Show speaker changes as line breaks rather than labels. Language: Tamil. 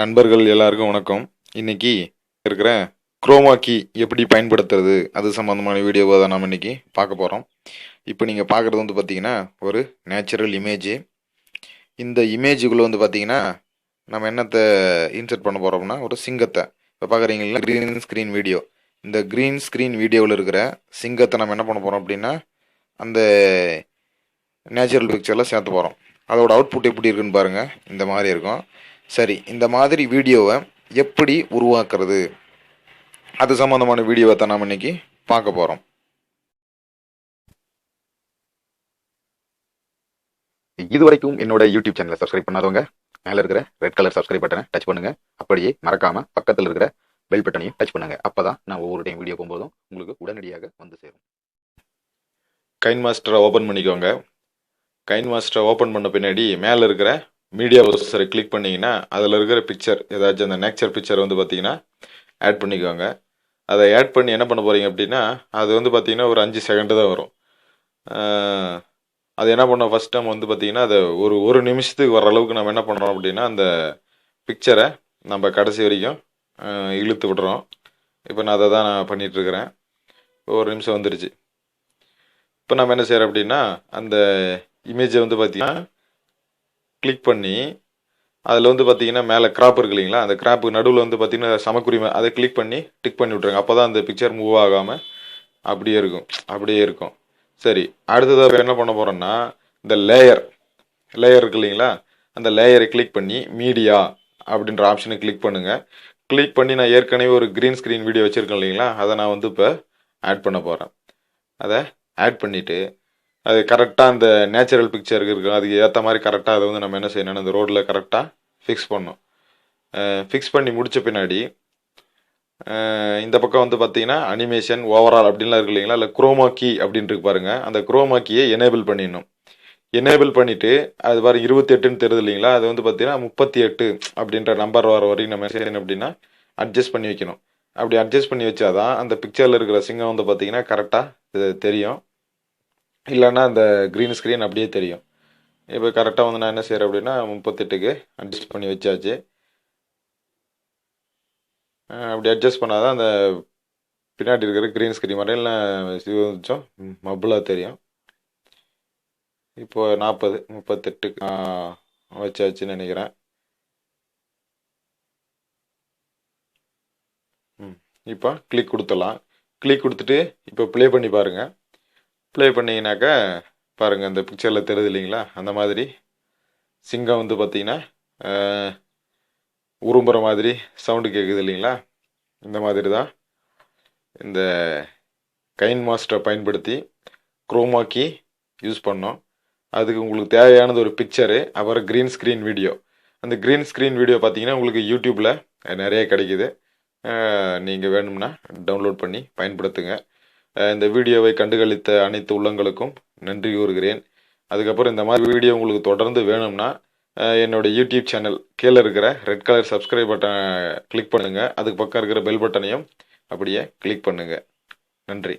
நண்பர்கள் எல்லாருக்கும் வணக்கம். இன்னைக்கு இருக்கிற குரோமா கீ எப்படி பயன்படுத்துறது அது சம்மந்தமான வீடியோவை தான் நம்ம இன்னைக்கு பார்க்க போகிறோம் இப்போ நீங்கள் பார்க்குறது வந்து பார்த்தீங்கன்னா ஒரு நேச்சுரல் இமேஜ் இந்த இமேஜுக்குள்ளே வந்து பார்த்தீங்கன்னா நம்ம என்னத்தை இன்சர்ட் பண்ண போகிறோம்னா ஒரு சிங்கத்தை. இப்போ பார்க்குறீங்களா க்ரீன் ஸ்க்ரீன் வீடியோ இந்த க்ரீன் ஸ்க்ரீன் வீடியோவில் இருக்கிற சிங்கத்தை நம்ம என்ன பண்ண போகிறோம் அப்படின்னா அந்த நேச்சுரல் பிக்சரில் சேர்த்து போகிறோம் அதோட அவுட்புட் எப்படி இருக்குன்னு பாருங்கள் இந்த மாதிரி இருக்கும். சரி இந்த மாதிரி வீடியோவை எப்படி உருவாக்குறது? அது சம்மந்தமான வீடியோவை தான் நாம் இன்னைக்கு பார்க்க போகிறோம்
இது வரைக்கும் என்னோட யூடியூப் சேனலை சப்ஸ்கிரைப் பண்ணாதவங்க மேலே இருக்கிற ரெட் கலர் சப்ஸ்கிரைப் பட்டனை டச் பண்ணுங்க. அப்படியே மறக்காம பக்கத்தில் இருக்கிற பெல் பட்டனையும் டச் பண்ணுங்க. அப்பதான் நான் ஒவ்வொரு டைம் வீடியோ போகும்போதும் உங்களுக்கு உடனடியாக வந்து சேரும்.
கைன் மாஸ்டரை ஓப்பன் பண்ணிக்கோங்க. கைன் மாஸ்டரை ஓப்பன் பண்ண பின்னாடி மேலே இருக்கிற மீடியா ப்ரொசஸரை கிளிக் பண்ணிங்கன்னா அதில் இருக்கிற பிக்சர் ஏதாச்சும் அந்த நேச்சர் பிக்சர் வந்து பார்த்தீங்கன்னா ஆட் பண்ணிக்கோங்க. அதை ஆட் பண்ணி என்ன பண்ண போகிறீங்க அப்படின்னா அது வந்து பார்த்தீங்கன்னா ஒரு அஞ்சு செகண்டு தான் வரும். அது என்ன பண்ணோம்? ஃபஸ்ட் டைம் வந்து பார்த்தீங்கன்னா அதை ஒரு ஒரு நிமிஷத்துக்கு வர அளவுக்கு நம்ம என்ன பண்ணுறோம் அப்படின்னா அந்த பிக்சரை நம்ம கடைசி வரைக்கும் இழுத்து விடுறோம். இப்போ நான் அதை தான் நான் பண்ணிகிட்ருக்கிறேன் ஒரு நிமிஷம் வந்துருச்சு. இப்போ நம்ம என்ன செய்கிறோம் அப்படின்னா அந்த இமேஜை வந்து பார்த்தீங்கன்னா கிளிக் பண்ணி அதில் வந்து பார்த்தீங்கன்னா மேலே கிராப் இருக்கு இல்லைங்களா? அந்த கிராப்புக்கு நடுவில் வந்து பார்த்தீங்கன்னா சமக்குரிமை அதை கிளிக் பண்ணி டிக் பண்ணி விட்ருங்க அப்போ தான் அந்த பிக்சர் மூவ் ஆகாமல் அப்படியே இருக்கும். அப்படியே இருக்கும். சரி அடுத்ததாக என்ன பண்ண போகிறோன்னா இந்த லேயர் லேயர் இருக்கு இல்லைங்களா? அந்த லேயரை கிளிக் பண்ணி மீடியா அப்படின்ற ஆப்ஷனை கிளிக் பண்ணுங்கள் கிளிக் பண்ணி நான் ஏற்கனவே ஒரு க்ரீன் ஸ்க்ரீன் வீடியோ வச்சுருக்கேன் இல்லைங்களா? அதை நான் வந்து இப்போ ஆட் பண்ண போகிறேன் அதை ஆட் பண்ணிவிட்டு அது கரெக்டாக அந்த நேச்சுரல் பிக்சருக்கு இருக்கும் அதுக்கு ஏற்ற மாதிரி கரெக்டாக அதை வந்து நம்ம என்ன செய்யணும்? அந்த ரோட்டில் கரெக்டாக ஃபிக்ஸ் பண்ணணும். ஃபிக்ஸ் பண்ணி முடித்த பின்னாடி இந்த பக்கம் வந்து பார்த்தீங்கன்னா அனிமேஷன் ஓவரால் அப்படின்லாம் இருக்கு இல்லைங்களா? இல்லை குரோமாக்கி அப்படின்ட்டு பாருங்கள் இருக்கு அந்த குரோமாக்கியை எனேபிள் பண்ணிடணும். எனேபிள் பண்ணிவிட்டு அது பாருங்க இருபத்தி எட்டுன்னு தெரியுது இல்லைங்களா? அது வந்து பார்த்தீங்கன்னா முப்பத்தி எட்டு அப்படின்ற நம்பர் வர வரைக்கும் நம்ம செய்யணும் அப்படின்னா அட்ஜஸ்ட் பண்ணி வைக்கணும். அப்படி அட்ஜஸ்ட் பண்ணி வச்சாதான் அந்த பிக்சரில் இருக்கிற சிங்கம் வந்து பார்த்தீங்கன்னா கரெக்டாக தெரியும். இல்லைன்னா அந்த க்ரீன் ஸ்க்ரீன் அப்படியே தெரியும். இப்போ கரெக்டாக வந்து நான் என்ன செய்கிறேன் அப்படின்னா முப்பத்தெட்டுக்கு அட்ஜஸ்ட் பண்ணி வச்சாச்சு. அப்படி அட்ஜஸ்ட் பண்ணாதான் அந்த பின்னாடி இருக்கிற க்ரீன் ஸ்க்ரீன் மாதிரி இல்லை கொஞ்சம் மபுளாக தெரியும். இப்போ நாற்பது முப்பத்தெட்டு வச்சாச்சுன்னு நினைக்கிறேன். ம் இப்போ கிளிக் கொடுத்துடலாம். கிளிக் கொடுத்துட்டு இப்போ ப்ளே பண்ணி பாருங்கள் ப்ளே பண்ணீங்கன்னாக்கா பாருங்கள் அந்த பிக்சரில் தெரியுது இல்லைங்களா? அந்த மாதிரி சிங்கம் வந்து பார்த்தீங்கன்னா உரும்புற மாதிரி சவுண்டு கேட்குது இல்லைங்களா? இந்த மாதிரி தான் இந்த கைன் மாஸ்டரை பயன்படுத்தி குரோமாக்கி யூஸ் பண்ணோம். அதுக்கு உங்களுக்கு தேவையானது ஒரு பிக்சரு அப்புறம் க்ரீன் ஸ்க்ரீன் வீடியோ அந்த க்ரீன் ஸ்க்ரீன் வீடியோ பார்த்தீங்கன்னா உங்களுக்கு யூடியூப்பில் நிறைய கிடைக்குது. நீங்கள் வேணும்னா டவுன்லோட் பண்ணி பயன்படுத்துங்க. இந்த வீடியோவை கண்டுகளித்த அனைத்து உள்ளங்களுக்கும் நன்றி கூறுகிறேன். அதுக்கப்புறம் இந்த மாதிரி வீடியோ உங்களுக்கு தொடர்ந்து வேணும்னா என்னுடைய என்னோட யூடியூப் சேனல் கீழே இருக்கிற ரெட் கலர் சப்ஸ்கிரைப் பட்டனை கிளிக் பண்ணுங்கள் அதுக்கு பக்கம் இருக்கிற பெல் பட்டனையும் அப்படியே கிளிக் பண்ணுங்கள் நன்றி.